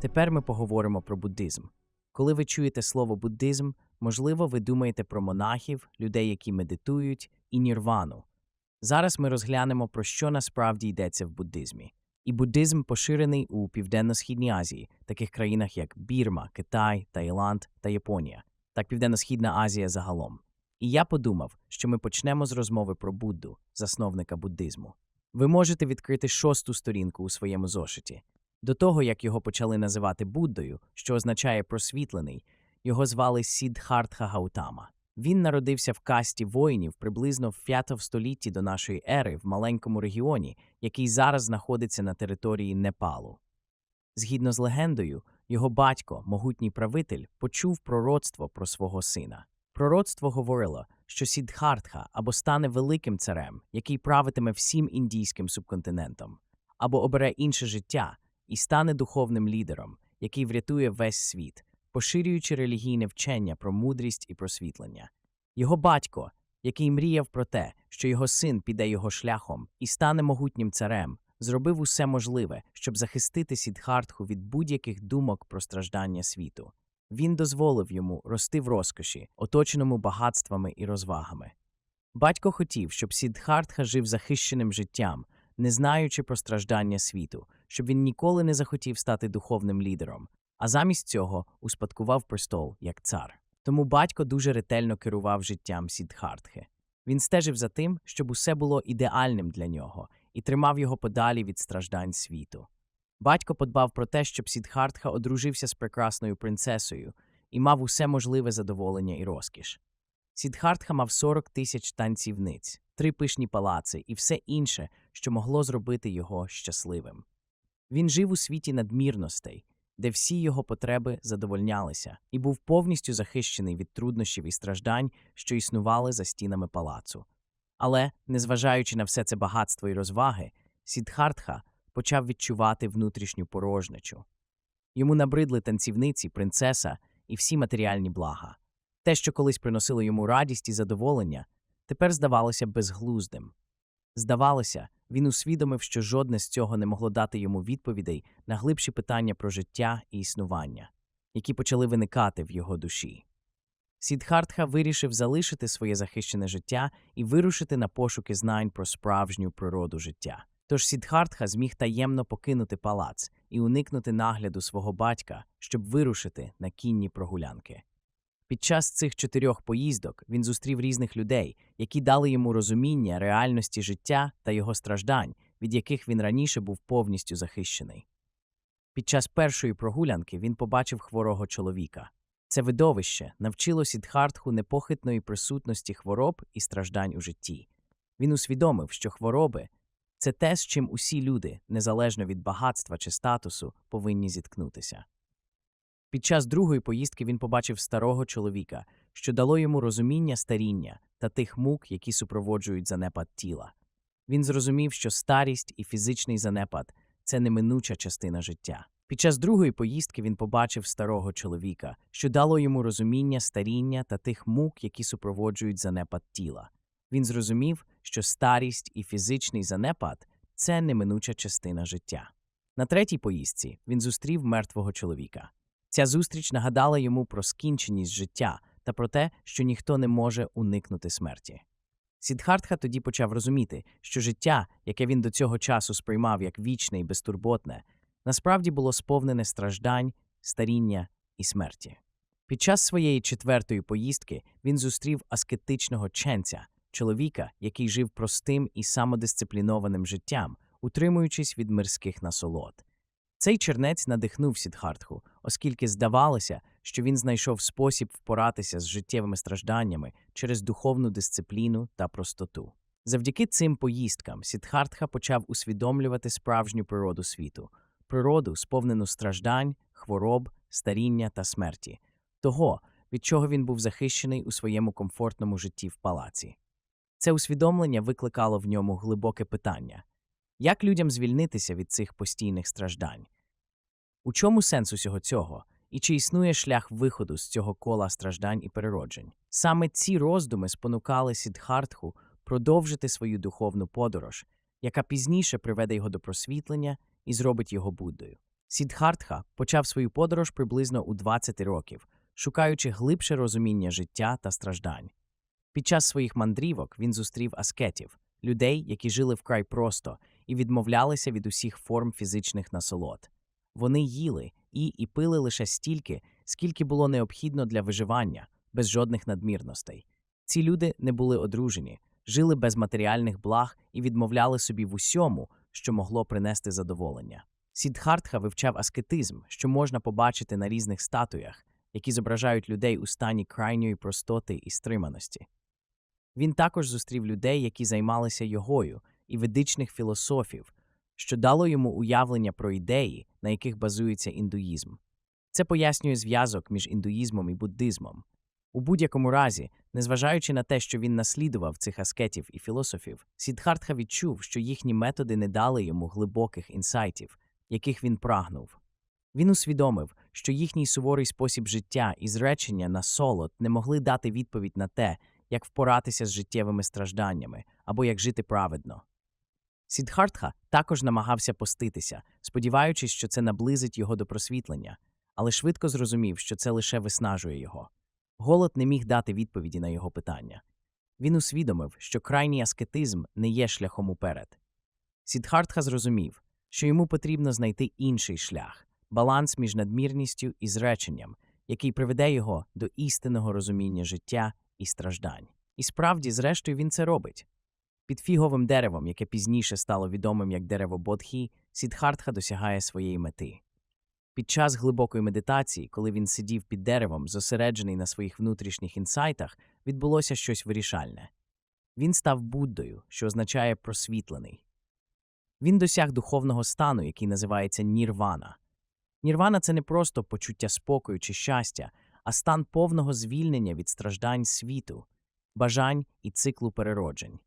Тепер ми поговоримо про буддизм. Коли ви чуєте слово буддизм, можливо, ви думаєте про монахів, людей, які медитують, і нірвану. Зараз ми розглянемо, про що насправді йдеться в буддизмі. І буддизм поширений у Південно-Східній Азії, таких країнах як Бірма, Китай, Таїланд та Японія, так Південно-Східна Азія загалом. І я подумав, що ми почнемо з розмови про Будду, засновника буддизму. Ви можете відкрити шосту сторінку у своєму зошиті. До того, як його почали називати Буддою, що означає просвітлений, його звали Сіддхартха Гаутама. Він народився в касті воїнів приблизно в 5 столітті до нашої ери в маленькому регіоні, який зараз знаходиться на території Непалу. Згідно з легендою, його батько, могутній правитель, почув пророцтво про свого сина. Пророцтво говорило, що Сіддхартха або стане великим царем, який правитиме всім індійським субконтинентом, або обере інше життя і стане духовним лідером, який врятує весь світ, поширюючи релігійне вчення про мудрість і просвітлення. Його батько, який мріяв про те, що його син піде його шляхом і стане могутнім царем, зробив усе можливе, щоб захистити Сіддхартху від будь-яких думок про страждання світу. Він дозволив йому рости в розкоші, оточеному багатствами і розвагами. Батько хотів, щоб Сіддхартха жив захищеним життям, не знаючи про страждання світу, щоб він ніколи не захотів стати духовним лідером, а замість цього успадкував престол як цар. Тому батько дуже ретельно керував життям Сіддхартхи. Він стежив за тим, щоб усе було ідеальним для нього, і тримав його подалі від страждань світу. Батько подбав про те, щоб Сіддхартха одружився з прекрасною принцесою і мав усе можливе задоволення і розкіш. Сіддхартха мав 40 тисяч танцівниць, три пишні палаци і все інше, що могло зробити його щасливим. Він жив у світі надмірностей, де всі його потреби задовольнялися, і був повністю захищений від труднощів і страждань, що існували за стінами палацу. Але, незважаючи на все це багатство і розваги, Сіддхартха почав відчувати внутрішню порожнечу. Йому набридли танцівниці, принцеса і всі матеріальні блага. Те, що колись приносило йому радість і задоволення, тепер здавалося безглуздим. Здавалося, він усвідомив, що жодне з цього не могло дати йому відповідей на глибші питання про життя і існування, які почали виникати в його душі. Сіддхартха вирішив залишити своє захищене життя і вирушити на пошуки знань про справжню природу життя. Тож Сіддхартха зміг таємно покинути палац і уникнути нагляду свого батька, щоб вирушити на кінні прогулянки. Під час цих чотирьох поїздок він зустрів різних людей, які дали йому розуміння реальності життя та його страждань, від яких він раніше був повністю захищений. Під час першої прогулянки він побачив хворого чоловіка. Це видовище навчило Сіддхартху непохитної присутності хвороб і страждань у житті. Він усвідомив, що хвороби це те, з чим усі люди, незалежно від багатства чи статусу, повинні зіткнутися. Під час другої поїздки він побачив старого чоловіка, що дало йому розуміння старіння та тих мук, які супроводжують занепад тіла. Він зрозумів, що старість і фізичний занепад це неминуча частина життя. Під час другої поїздки він побачив старого чоловіка, що дало йому розуміння старіння та тих мук, які супроводжують занепад тіла. Він зрозумів, що старість і фізичний занепад це неминуча частина життя. На третій поїздці він зустрів мертвого чоловіка. Ця зустріч нагадала йому про скінченість життя та про те, що ніхто не може уникнути смерті. Сіддхартха тоді почав розуміти, що життя, яке він до цього часу сприймав як вічне і безтурботне, насправді було сповнене страждань, старіння і смерті. Під час своєї четвертої поїздки він зустрів аскетичного ченця, чоловіка, який жив простим і самодисциплінованим життям, утримуючись від мирських насолод. Цей чернець надихнув Сіддхартху, оскільки здавалося, що він знайшов спосіб впоратися з життєвими стражданнями через духовну дисципліну та простоту. Завдяки цим поїздкам Сіддхартха почав усвідомлювати справжню природу світу, природу, сповнену страждань, хвороб, старіння та смерті, того, від чого він був захищений у своєму комфортному житті в палаці. Це усвідомлення викликало в ньому глибоке питання як людям звільнитися від цих постійних страждань? У чому сенс усього цього? І чи існує шлях виходу з цього кола страждань і перероджень? Саме ці роздуми спонукали Сіддхартху продовжити свою духовну подорож, яка пізніше приведе його до просвітлення і зробить його Буддою. Сіддхартха почав свою подорож приблизно у 20 років, шукаючи глибше розуміння життя та страждань. Під час своїх мандрівок він зустрів аскетів, людей, які жили вкрай просто і відмовлялися від усіх форм фізичних насолод. Вони їли і, і пили лише стільки, скільки було необхідно для виживання, без жодних надмірностей. Ці люди не були одружені, жили без матеріальних благ і відмовляли собі в усьому, що могло принести задоволення. Сіддхартха вивчав аскетизм, що можна побачити на різних статуях, які зображають людей у стані крайньої простоти і стриманості. Він також зустрів людей, які займалися йогою, і ведичних філософів, що дало йому уявлення про ідеї, на яких базується індуїзм. Це пояснює зв'язок між індуїзмом і буддизмом. У будь-якому разі, незважаючи на те, що він наслідував цих аскетів і філософів, Сіддхартха відчув, що їхні методи не дали йому глибоких інсайтів, яких він прагнув. Він усвідомив, що їхній суворий спосіб життя і зречення на солод не могли дати відповідь на те, як впоратися з життєвими стражданнями або як жити праведно. Сіддхартха також намагався поститися, сподіваючись, що це наблизить його до просвітлення, але швидко зрозумів, що це лише виснажує його. Голод не міг дати відповіді на його питання. Він усвідомив, що крайній аскетизм не є шляхом уперед. Сіддхартха зрозумів, що йому потрібно знайти інший шлях баланс між надмірністю і зреченням, який приведе його до істинного розуміння життя і страждань. І справді, зрештою, він це робить. Під фіговим деревом, яке пізніше стало відомим як дерево Бодхі, Сіддхартха досягає своєї мети. Під час глибокої медитації, коли він сидів під деревом, зосереджений на своїх внутрішніх інсайтах, відбулося щось вирішальне. Він став Буддою, що означає просвітлений. Він досяг духовного стану, який називається нірвана. Нірвана це не просто почуття спокою чи щастя, а стан повного звільнення від страждань світу, бажань і циклу перероджень.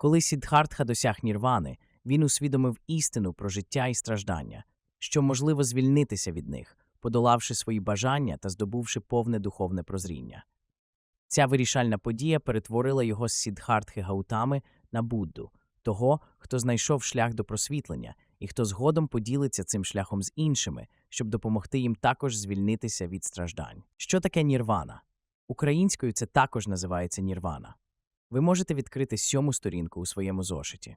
Коли Сіддхартха досяг нірвани, він усвідомив істину про життя і страждання, що можливо звільнитися від них, подолавши свої бажання та здобувши повне духовне прозріння. Ця вирішальна подія перетворила його з Сіддхартхи Гаутами на Будду, того, хто знайшов шлях до просвітлення і хто згодом поділиться цим шляхом з іншими, щоб допомогти їм також звільнитися від страждань. Що таке нірвана? Українською це також називається нірвана. Ви можете відкрити сьому сторінку у своєму зошиті.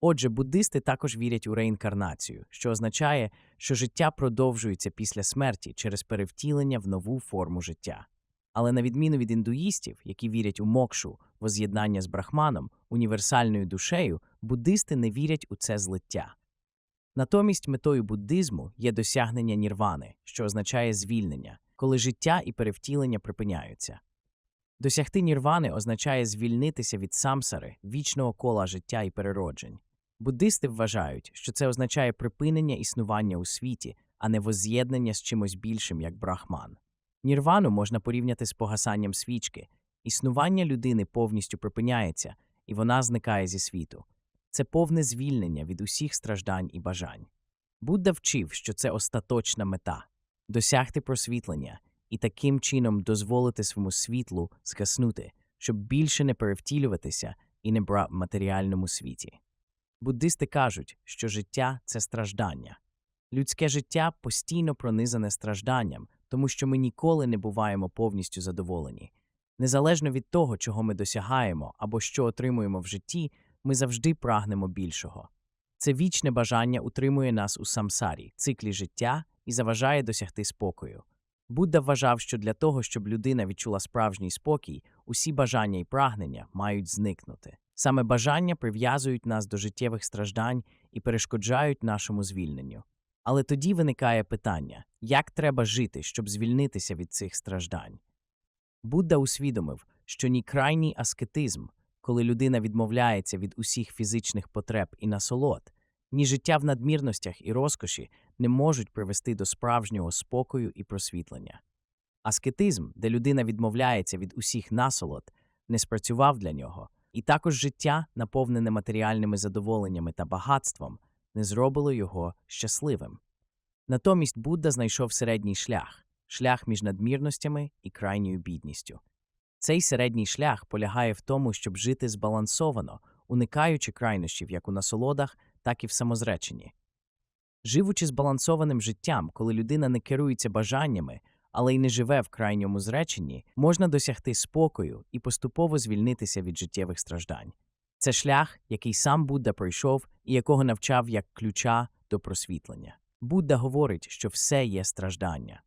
Отже, буддисти також вірять у реінкарнацію, що означає, що життя продовжується після смерті через перевтілення в нову форму життя. Але на відміну від індуїстів, які вірять у мокшу, воз'єднання з брахманом, універсальною душею, буддисти не вірять у це злиття. Натомість метою буддизму є досягнення нірвани, що означає звільнення, коли життя і перевтілення припиняються. Досягти нірвани означає звільнитися від самсари, вічного кола життя і перероджень. Буддисти вважають, що це означає припинення існування у світі, а не возз'єднання з чимось більшим, як брахман. Нірвану можна порівняти з погасанням свічки. Існування людини повністю припиняється, і вона зникає зі світу. Це повне звільнення від усіх страждань і бажань. Будда вчив, що це остаточна мета досягти просвітлення і таким чином дозволити своєму світлу згаснути, щоб більше не перевтілюватися і не бра в матеріальному світі. Буддисти кажуть, що життя це страждання. Людське життя постійно пронизане стражданням, тому що ми ніколи не буваємо повністю задоволені. Незалежно від того, чого ми досягаємо або що отримуємо в житті, ми завжди прагнемо більшого. Це вічне бажання утримує нас у самсарі, циклі життя і заважає досягти спокою. Будда вважав, що для того, щоб людина відчула справжній спокій, усі бажання і прагнення мають зникнути. Саме бажання прив'язують нас до життєвих страждань і перешкоджають нашому звільненню. Але тоді виникає питання, як треба жити, щоб звільнитися від цих страждань. Будда усвідомив, що ні крайній аскетизм, коли людина відмовляється від усіх фізичних потреб і насолод, ні життя в надмірностях і розкоші не можуть привести до справжнього спокою і просвітлення. Аскетизм, де людина відмовляється від усіх насолод, не спрацював для нього, і також життя, наповнене матеріальними задоволеннями та багатством, не зробило його щасливим. Натомість Будда знайшов середній шлях шлях між надмірностями і крайньою бідністю. Цей середній шлях полягає в тому, щоб жити збалансовано, уникаючи крайнощів як у насолодах, так і в самозреченні. Живучи збалансованим життям, коли людина не керується бажаннями, але й не живе в крайньому зреченні, можна досягти спокою і поступово звільнитися від життєвих страждань. Це шлях, який сам Будда пройшов і якого навчав як ключа до просвітлення. Будда говорить, що все є страждання.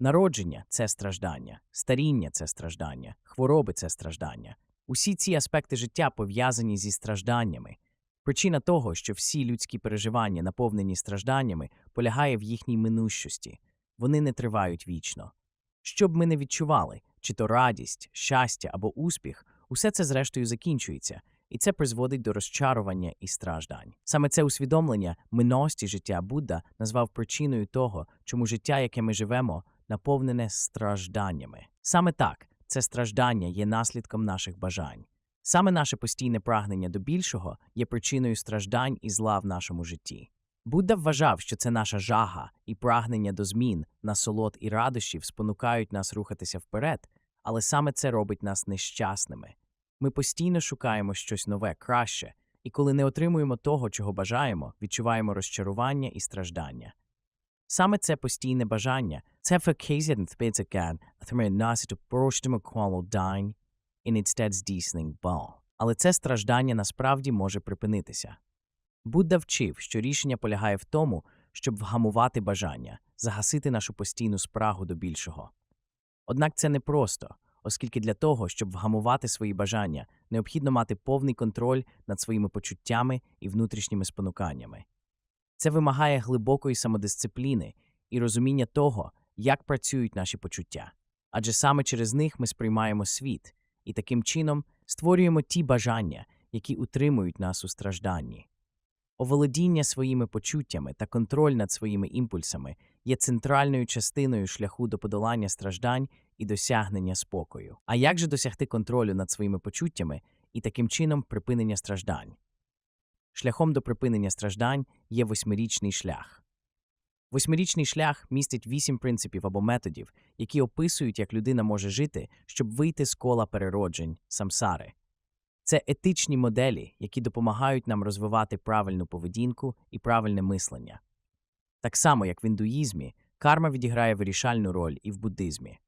Народження це страждання, старіння це страждання, хвороби це страждання. Усі ці аспекти життя пов'язані зі стражданнями. Причина того, що всі людські переживання наповнені стражданнями, полягає в їхній минущості. Вони не тривають вічно. Що б ми не відчували, чи то радість, щастя або успіх, усе це зрештою закінчується, і це призводить до розчарування і страждань. Саме це усвідомлення миності життя Будда назвав причиною того, чому життя, яке ми живемо, наповнене стражданнями. Саме так, це страждання є наслідком наших бажань. Саме наше постійне прагнення до більшого є причиною страждань і зла в нашому житті. Будда вважав, що це наша жага і прагнення до змін, насолод і радощів спонукають нас рухатися вперед, але саме це робить нас нещасними. Ми постійно шукаємо щось нове, краще, і коли не отримуємо того, чого бажаємо, відчуваємо розчарування і страждання. Саме це постійне бажання це вказує специкан, отримує наслідок і instead здійснень бал. Але це страждання насправді може припинитися. Будда вчив, що рішення полягає в тому, щоб вгамувати бажання, загасити нашу постійну спрагу до більшого. Однак це непросто, оскільки для того, щоб вгамувати свої бажання, необхідно мати повний контроль над своїми почуттями і внутрішніми спонуканнями. Це вимагає глибокої самодисципліни і розуміння того, як працюють наші почуття, адже саме через них ми сприймаємо світ і таким чином створюємо ті бажання, які утримують нас у стражданні. Оволодіння своїми почуттями та контроль над своїми імпульсами є центральною частиною шляху до подолання страждань і досягнення спокою. А як же досягти контролю над своїми почуттями і таким чином припинення страждань? Шляхом до припинення страждань є восьмирічний шлях. Восьмирічний шлях містить вісім принципів або методів, які описують, як людина може жити, щоб вийти з кола перероджень самсари. Це етичні моделі, які допомагають нам розвивати правильну поведінку і правильне мислення. Так само, як в індуїзмі, карма відіграє вирішальну роль і в буддизмі.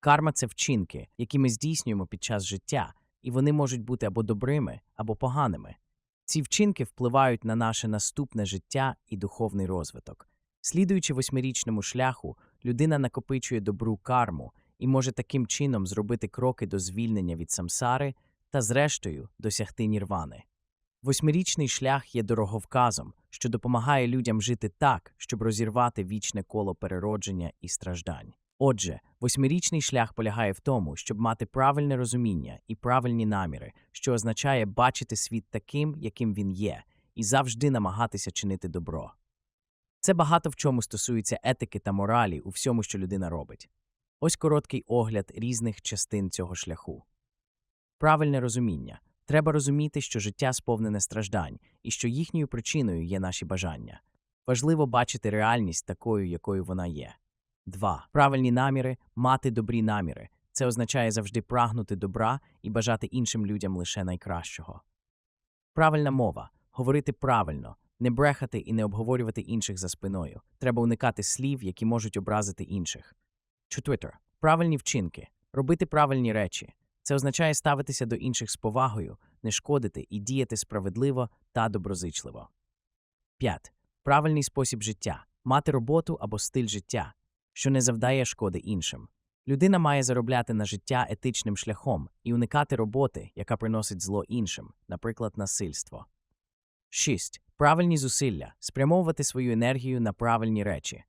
Карма це вчинки, які ми здійснюємо під час життя, і вони можуть бути або добрими, або поганими. Ці вчинки впливають на наше наступне життя і духовний розвиток. Слідуючи восьмирічному шляху, людина накопичує добру карму і може таким чином зробити кроки до звільнення від самсари та, зрештою, досягти нірвани. Восьмирічний шлях є дороговказом, що допомагає людям жити так, щоб розірвати вічне коло переродження і страждань. Отже, восьмирічний шлях полягає в тому, щоб мати правильне розуміння і правильні наміри, що означає бачити світ таким, яким він є, і завжди намагатися чинити добро. Це багато в чому стосується етики та моралі у всьому, що людина робить. Ось короткий огляд різних частин цього шляху. Правильне розуміння. Треба розуміти, що життя сповнене страждань і що їхньою причиною є наші бажання. Важливо бачити реальність такою, якою вона є. 2. Правильні наміри мати добрі наміри. Це означає завжди прагнути добра і бажати іншим людям лише найкращого. Правильна мова говорити правильно, не брехати і не обговорювати інших за спиною. Треба уникати слів, які можуть образити інших. 4. Правильні вчинки робити правильні речі. Це означає ставитися до інших з повагою, не шкодити і діяти справедливо та доброзичливо. 5. Правильний спосіб життя мати роботу або стиль життя, що не завдає шкоди іншим. Людина має заробляти на життя етичним шляхом і уникати роботи, яка приносить зло іншим, наприклад, насильство. 6. Правильні зусилля спрямовувати свою енергію на правильні речі.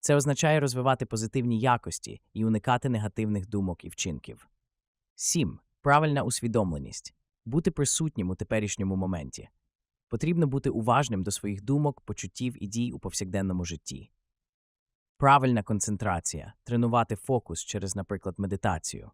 Це означає розвивати позитивні якості і уникати негативних думок і вчинків. 7. Правильна усвідомленість бути присутнім у теперішньому моменті. Потрібно бути уважним до своїх думок, почуттів і дій у повсякденному житті. Правильна концентрація тренувати фокус через, наприклад, медитацію.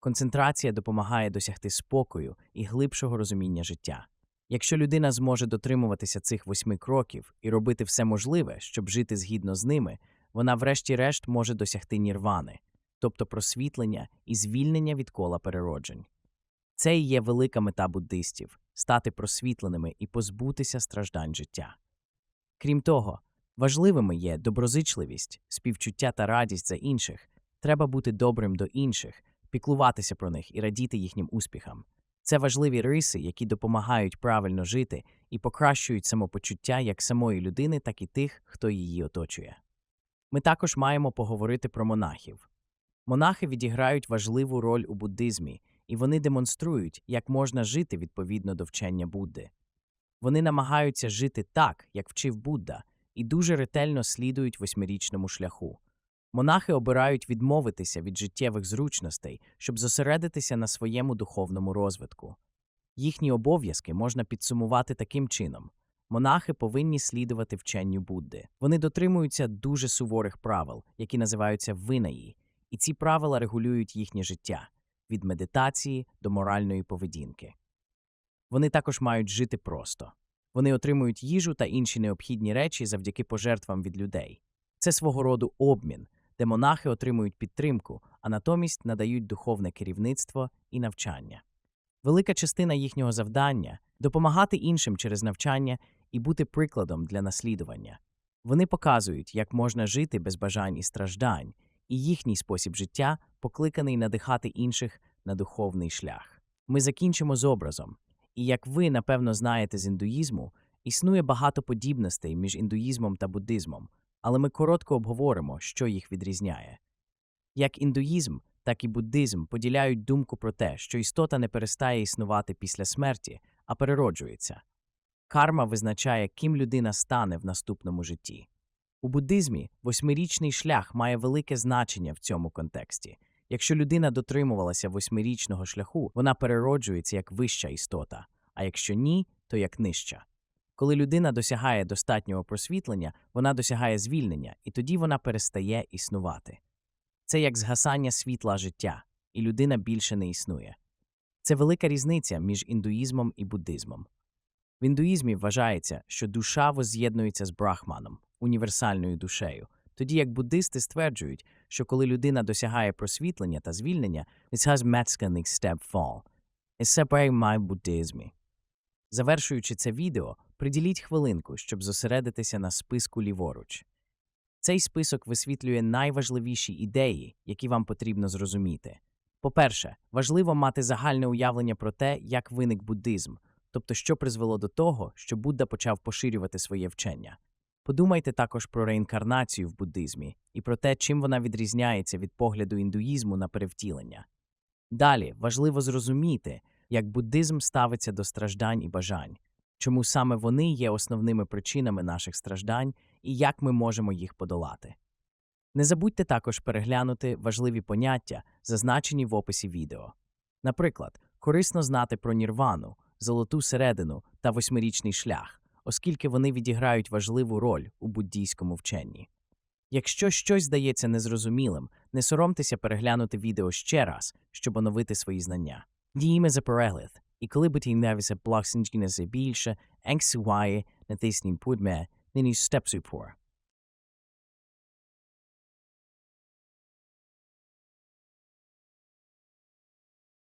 Концентрація допомагає досягти спокою і глибшого розуміння життя. Якщо людина зможе дотримуватися цих восьми кроків і робити все можливе, щоб жити згідно з ними, вона врешті-решт може досягти нірвани, тобто просвітлення і звільнення від кола перероджень. Це і є велика мета буддистів стати просвітленими і позбутися страждань життя. Крім того, Важливими є доброзичливість, співчуття та радість за інших. Треба бути добрим до інших, піклуватися про них і радіти їхнім успіхам. Це важливі риси, які допомагають правильно жити і покращують самопочуття як самої людини, так і тих, хто її оточує. Ми також маємо поговорити про монахів. Монахи відіграють важливу роль у буддизмі, і вони демонструють, як можна жити відповідно до вчення Будди. Вони намагаються жити так, як вчив Будда, і дуже ретельно слідують восьмирічному шляху. Монахи обирають відмовитися від життєвих зручностей, щоб зосередитися на своєму духовному розвитку. Їхні обов'язки можна підсумувати таким чином: монахи повинні слідувати вченню Будди. Вони дотримуються дуже суворих правил, які називаються винаї, і ці правила регулюють їхнє життя від медитації до моральної поведінки. Вони також мають жити просто. Вони отримують їжу та інші необхідні речі завдяки пожертвам від людей. Це свого роду обмін, де монахи отримують підтримку, а натомість надають духовне керівництво і навчання. Велика частина їхнього завдання допомагати іншим через навчання і бути прикладом для наслідування. Вони показують, як можна жити без бажань і страждань, і їхній спосіб життя покликаний надихати інших на духовний шлях. Ми закінчимо з образом. І як ви, напевно, знаєте з індуїзму, існує багато подібностей між індуїзмом та буддизмом, але ми коротко обговоримо, що їх відрізняє. Як індуїзм, так і буддизм поділяють думку про те, що істота не перестає існувати після смерті, а перероджується. Карма визначає, ким людина стане в наступному житті. У буддизмі восьмирічний шлях має велике значення в цьому контексті. Якщо людина дотримувалася восьмирічного шляху, вона перероджується як вища істота, а якщо ні, то як нижча. Коли людина досягає достатнього просвітлення, вона досягає звільнення, і тоді вона перестає існувати. Це як згасання світла життя, і людина більше не існує. Це велика різниця між індуїзмом і буддизмом. В індуїзмі вважається, що душа возз'єднується з брахманом, універсальною душею, тоді як буддисти стверджують, що коли людина досягає просвітлення та звільнення, it has step fall. І це приймає буддизмі. Завершуючи це відео, приділіть хвилинку, щоб зосередитися на списку ліворуч. Цей список висвітлює найважливіші ідеї, які вам потрібно зрозуміти. По-перше, важливо мати загальне уявлення про те, як виник буддизм, тобто що призвело до того, що Будда почав поширювати своє вчення. Подумайте також про реінкарнацію в буддизмі і про те, чим вона відрізняється від погляду індуїзму на перевтілення. Далі важливо зрозуміти, як буддизм ставиться до страждань і бажань, чому саме вони є основними причинами наших страждань і як ми можемо їх подолати. Не забудьте також переглянути важливі поняття, зазначені в описі відео. Наприклад, корисно знати про нірвану, золоту середину та восьмирічний шлях, оскільки вони відіграють важливу роль у буддійському вченні. Якщо щось здається незрозумілим, не соромтеся переглянути відео ще раз, щоб оновити свої знання. Діємо за перегляд, і коли будете навіся блоксінджінеся більше, енксуває натисніть пудме, нині степ супор.